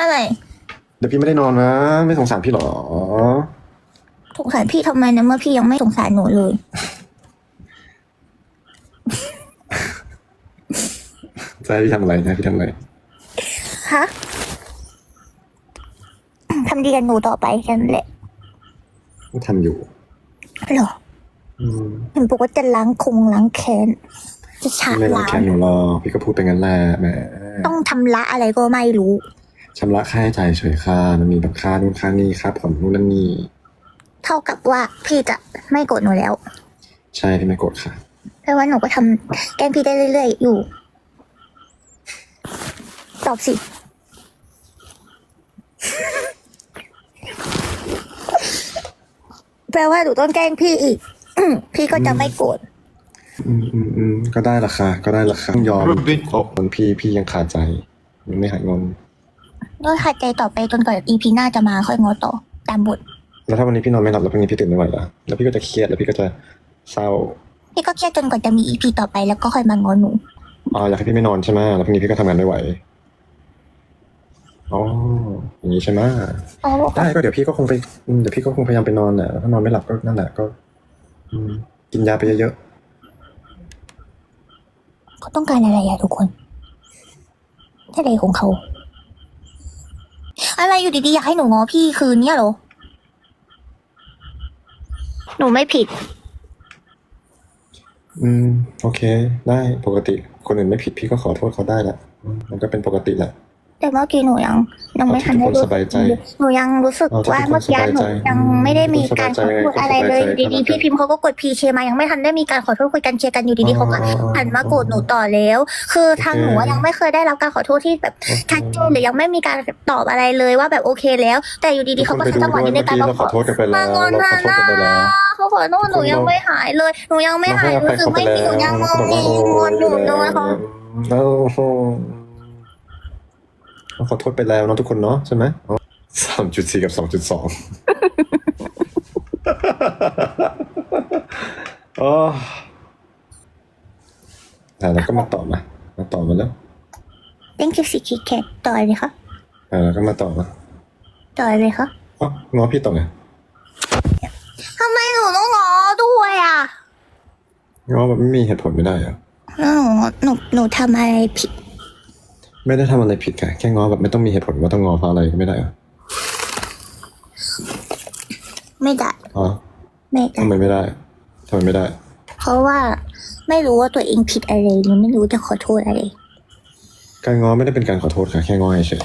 อะไรเดี๋ยวพี่ไม่ได้นอนนะ ไม่สงสารพี่หรอ สงสารพี่ทำไมนะเมื่อพี่ยังไม่สงสารหนูเลยจะให้พี่ทำอะไรนะ พี่ทำอะไร ฮะทำดีกับหนูต่อไปแค่นั้นแหละทำอยู่เหรออืมเห็นบอกว่าจะล้างคงล้างแค้นจะฉาพี่ไม่รักล้าแค่งหนูหรอกพี่ก็พูดไปงั้นแหละแหมต้องทำละอะไรก็ไม่รู้ ชำระค่าใช้จ่ายเฉยค่ะมันมีแบบค่านู่นค่านี่ค่าผ่อนนู่นนั่นนี่เท่ากับว่าพี่จะไม่โกรธหนูแล้ว ใช่พี่ไม่โกรธค่ะเพราะว่าหนูก็ทำแกล้งพี่ได้เรื่อย ๆ อยู่ ตอบสิ แปลว่าหนูต้องแกล้งพี่อีก พี่ก็จะไม่โกรธอืมอืมอืมก็ได้ละค่ะ ก็ได้ละค่ะต้องยอมโอ้คนพี่พี่ยังขาดใจยังไม่หายงอน ก็ขัดใจต่อไปจนกว่าอีพีหน้าจะมาค่อยงอต่อตามบท แล้วถ้าวันนี้พี่นอนไม่หลับแล้วพรุ่งนี้พี่ตื่นไม่ไหวละแล้วพี่ก็จะเครียดแล้วพี่ก็จะเศร้าพี่ก็เครียดจนกว่าจะมีอีพีต่อไปแล้วก็ค่อยมางอหนูอ๋ออยากให้พี่ไม่นอนใช่ไหมแล้วพรุ่งนี้พี่ก็ทำงานไม่ไหวอ๋ออย่างนี้ใช่ไหมอ๋อได้ก็เดี๋ยวพี่ก็คงไปอืมเดี๋ยวพี่ก็คงพยายามไปนอนแหละถ้านอนไม่หลับก็นั่นแหละก็อืมกินยาไปเยอะเขาต้องการอะไรอะทุกคนอะไรของเขา อะไรอยู่ดีๆอยากให้หนูงอพี่คืนเนี่ยเหรอ หนูไม่ผิดๆอืม โอเค ได้ปกติ คนอื่นไม่ผิดพี่ก็ขอโทษเขาได้แหละอืมมันก็เป็นปกติแหละ แต่เมื่อกี้หนูยังยังไม่ทันได้เอาที่ทุกคนรู้สบายใจหนูยังรู้สึกเอาที่ว่าทุกคนเมื่อกี้หนูสบายใจยังไม่ได้มีการขอโทษก็สบายใจอะไรเลยก็สบายใจดีๆพี่พิมพ์เขาก็กดพีเคมายังไม่ทันได้มีการขอโทษคุยกันเคลียร์กันอยู่ดีๆเขาก็หันมาโกรธหนูต่อแล้ว คือทางหนูอะยังไม่เคยได้รับการขอโทษที่แบบชัดเจนหรือยังไม่มีการตอบอะไรเลยว่าแบบโอเคแล้ว แต่อยู่ดีๆเขาก็ทุใช้คนจังหวะไปดูนี้ในด้วยการเมื่อมาเราขอโทษกันไปแล้มาวงอนเรานะขอโทษกันไปแล้วเขาขอโทษหนูยังไม่หายเลยหนูยังไม่หายรู้สึกไม่ดีหนูยังมองมีงอนอยู่เลยเขาแล้ว ขอโทษไปแล้วเนาะทุกคนเนาะใช่ไหมสามจุดสี่กับสองจุดสองอ๋อแต่แล้วก็มาต่อมา มาต่อมาแล้ว thank you สิคิแคทต่อเลยค่ะอ่าแล้วก็มาต่อมาต่อเลยค่ะอ๋อง้อพี่ต่อไงทำไมหนูต้องงอด้วยอะง้อแบบไม่มีเหตุผลไม่ได้เหรอะหนูหนูหนูทำอะไรผิด ไม่ได้ทำอะไรผิดค่ะ แค่ง้อแบบไม่ต้องมีเหตุผลว่าต้องง้อเพราะอะไรก็ไม่ได้เหรอะไม่ได้อ๋อไม่ได้ทำไมไม่ได้ทำไมไม่ได้ เพราะว่าไม่รู้ว่าตัวเองผิดอะไรหรือไม่รู้จะขอโทษอะไร การง้อไม่ได้เป็นการขอโทษค่ะ แค่ง้อเฉย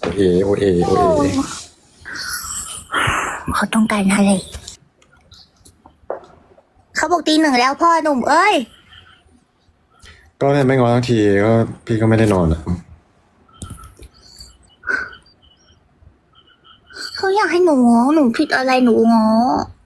โอเอโอเอโอเอเขาต้องการอะไร เขาบอกตีหนึ่งแล้วพ่อหนุ่มเอ้ย ก็เนี่ยไม่งอทั้งทีก็พี่ก็ไม่ได้นอนอะ เขาอยากให้หนูง้อหนูผิดอะไรหนูง้อ